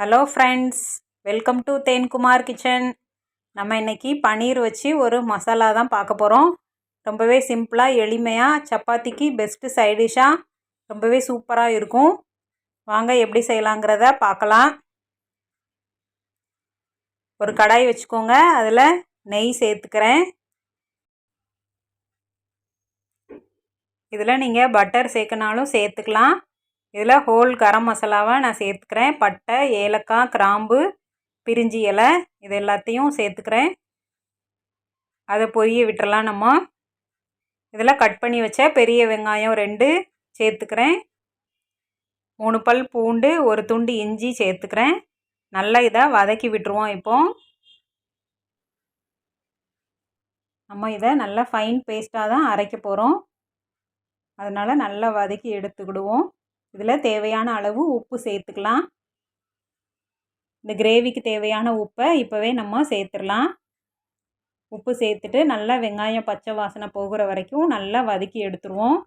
Hello friends welcome to Thenkumar kitchen நம்ம இன்றைக்கி பன்னீர் வச்சு ஒரு மசாலா தான் பார்க்க போகிறோம் ரொம்பவே சிம்பிளாக எளிமையாக சப்பாத்திக்கு பெஸ்ட்டு சைடிஷாக ரொம்பவே சூப்பராக இருக்கும். வாங்க எப்படி செய்யலாங்கிறத பார்க்கலாம். ஒரு கடாய் வச்சுக்கோங்க. அதில் நெய் சேர்த்துக்கிறேன். இதில் நீங்கள் பட்டர் சேர்க்கனாலும் சேர்த்துக்கலாம். இதில் ஹோல் கரம் மசாலாவை நான் சேர்த்துக்கிறேன். பட்டை ஏலக்காய் கிராம்பு பிரிஞ்சி இலை இது எல்லாத்தையும் சேர்த்துக்கிறேன். அதை பொரிய விட்டுறலாம் நம்ம. இதில் கட் பண்ணி வச்ச பெரிய வெங்காயம் ரெண்டு சேர்த்துக்கிறேன். மூணு பல் பூண்டு ஒரு துண்டு இஞ்சி சேர்த்துக்கிறேன். நல்லா இதை வதக்கி விட்டுருவோம் இப்போ. நம்ம இதை நல்லா ஃபைன் பேஸ்ட்டாக தான் அரைக்க போகிறோம் அதனால் நல்லா வதக்கி எடுத்துக்கிடுவோம். இதில் தேவையான அளவு உப்பு சேர்த்துக்கலாம். இந்த கிரேவிக்கு தேவையான உப்பை இப்போவே நம்ம சேர்த்துடலாம். உப்பு சேர்த்துட்டு நல்லா வெங்காயம் பச்சை வாசனை போகிற வரைக்கும் நல்லா வதக்கி எடுத்துருவோம்.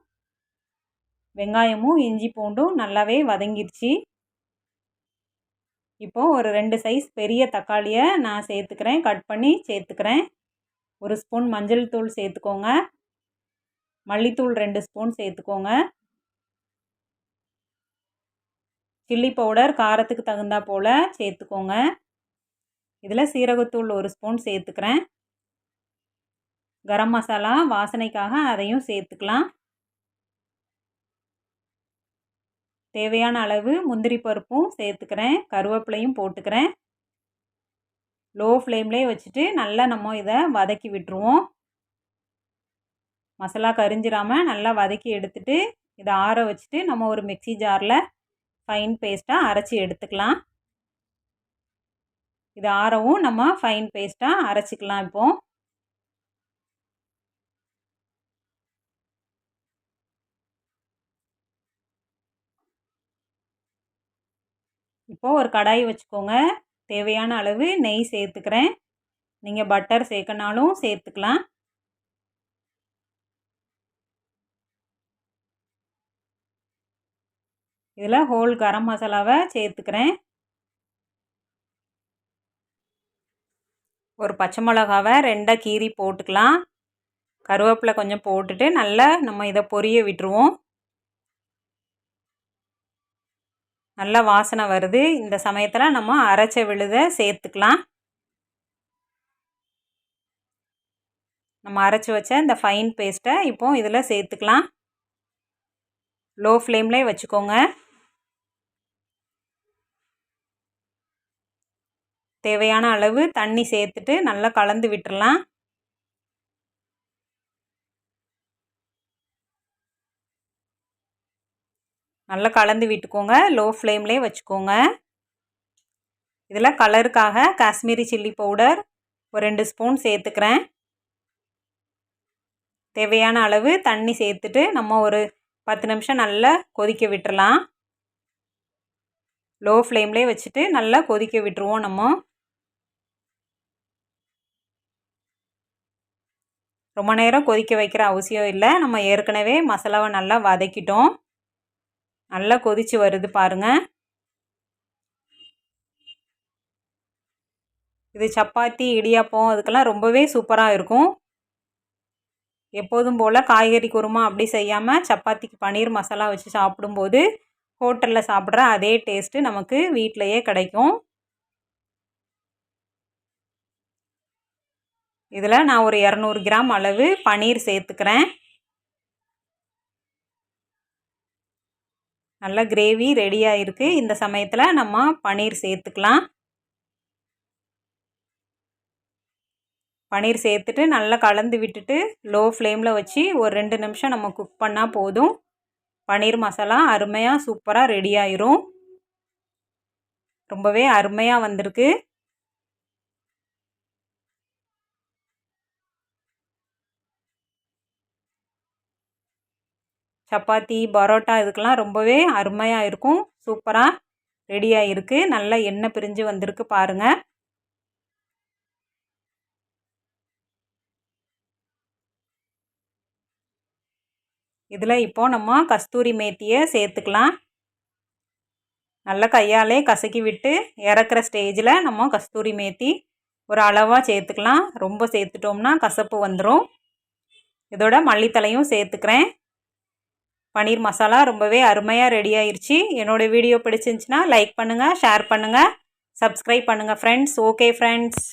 வெங்காயமும் இஞ்சி பூண்டும் நல்லாவே வதங்கிருச்சு. இப்போது ஒரு ரெண்டு சைஸ் பெரிய தக்காளியை நான் சேர்த்துக்கிறேன். கட் பண்ணி சேர்த்துக்கிறேன். ஒரு ஸ்பூன் மஞ்சள் தூள் சேர்த்துக்கோங்க. மல்லித்தூள் ரெண்டு ஸ்பூன் சேர்த்துக்கோங்க. சில்லி பவுடர் காரத்துக்கு தகுந்தா போல் சேர்த்துக்கோங்க. இதில் சீரகத்தூள் ஒரு ஸ்பூன் சேர்த்துக்கிறேன். கரம் மசாலா வாசனைக்காக அதையும் சேர்த்துக்கலாம். தேவையான அளவு முந்திரி பருப்பும் சேர்த்துக்கிறேன். கருவேப்பிலையும் போட்டுக்கிறேன். லோ ஃப்ளேம்லேயே வச்சுட்டு நல்லா நம்ம இதை வதக்கி விட்டுருவோம். மசாலா கரிஞ்சிடாமல் நல்லா வதக்கி எடுத்துட்டு இதை ஆற வச்சுட்டு நம்ம ஒரு மிக்சி ஜாரில் ஃபைன் பேஸ்ட்டாக அரைச்சி எடுத்துக்கலாம். இது ஆறவும் நம்ம ஃபைன் பேஸ்ட்டாக அரைச்சிக்கலாம் இப்போது இப்போது ஒரு கடாய் வச்சுக்கோங்க. தேவையான அளவு நெய் சேர்த்துக்கிறேன். நீங்கள் பட்டர் சேர்க்கனாலும் சேர்த்துக்கலாம். இதில் ஹோல் கரம் மசாலாவை சேர்த்துக்கிறேன். ஒரு பச்சை மிளகாவை ரெண்டாக கீரி போட்டுக்கலாம். கருவேப்பிலை கொஞ்சம் போட்டுட்டு நல்லா நம்ம இதை பொரிய விட்டுருவோம். நல்லா வாசனை வருது. இந்த சமயத்தில் நம்ம அரைச்ச விழுதை சேர்த்துக்கலாம். நம்ம அரைச்சி வச்ச இந்த ஃபைன் பேஸ்ட்டை இப்போ இதில் சேர்த்துக்கலாம். லோ ஃப்ளேம்லேயே வச்சுக்கோங்க. தேவையான அளவு தண்ணி சேர்த்துட்டு நல்லா கலந்து விட்டுடலாம் நல்லா கலந்து விட்டுக்கோங்க. லோ ஃப்ளேம்லேயே வச்சுக்கோங்க. இதில் கலருக்காக காஷ்மீரி சில்லி பவுடர் ஒரு ரெண்டு ஸ்பூன் சேர்த்துக்கிறேன். தேவையான அளவு தண்ணி சேர்த்துட்டு நம்ம ஒரு பத்து நிமிஷம் நல்லா கொதிக்க விட்டுறலாம். லோ ஃப்ளேம்லேயே வச்சுட்டு நல்லா கொதிக்க விட்டுருவோம் நம்ம. ரொம்ப நேரம் கொதிக்க வைக்கிற அவசியம் இல்லை. நம்ம ஏற்கனவே மசாலாவை நல்லா வதக்கிட்டோம். நல்லா கொதித்து வருது பாருங்கள் இது சப்பாத்தி இடியாப்பம் அதுக்கெல்லாம் ரொம்பவே சூப்பராக இருக்கும். எப்போதும் போல் காய்கறி குருமா அப்படி செய்யாமல் சப்பாத்திக்கு பன்னீர் மசாலா வச்சு சாப்பிடும்போது ஹோட்டலில் சாப்பிட்ற அதே டேஸ்ட்டு நமக்கு வீட்டிலையே கிடைக்கும். இதில் நான் ஒரு இரநூறு கிராம் அளவு பன்னீர் சேர்த்துக்கிறேன். நல்ல கிரேவி ரெடியாக இருக்குது இந்த சமயத்தில் நம்ம பன்னீர் சேர்த்துக்கலாம். பன்னீர் சேர்த்துட்டு நல்லா கலந்து விட்டுட்டு லோ ஃப்ளேமில் வச்சு ஒரு ரெண்டு நிமிஷம் நம்ம குக் பண்ணால் போதும். பன்னீர் மசாலா அருமையாக சூப்பராக ரெடி ஆயிரும். ரொம்பவே அருமையாக வந்திருக்கு. சப்பாத்தி பரோட்டா இதுக்கெல்லாம் ரொம்பவே அருமையாக இருக்கும். சூப்பராக ரெடியாக இருக்குது நல்லா எண்ணெய் பிரிஞ்சு வந்திருக்கு பாருங்கள் இதில் இப்போது நம்ம கஸ்தூரி மேத்தியை சேர்த்துக்கலாம். நல்லா கையாலே கசக்கி விட்டு இறக்குற ஸ்டேஜில் நம்ம கஸ்தூரி மேத்தி ஒரு அளவாக சேர்த்துக்கலாம். ரொம்ப சேர்த்துட்டோம்னா கசப்பு வந்துடும் இதோட மல்லித்தலையும் சேர்த்துக்கிறேன். பன்னீர் மசாலா ரொம்பவே அருமையாக ரெடி ஆயிடுச்சு என்னோடய வீடியோ பிடிச்சிருந்துச்சின்னா லைக் பண்ணுங்கள் ஷேர் பண்ணுங்கள் சப்ஸ்கிரைப் பண்ணுங்கள் ஃப்ரெண்ட்ஸ் ஓகே ஃப்ரெண்ட்ஸ்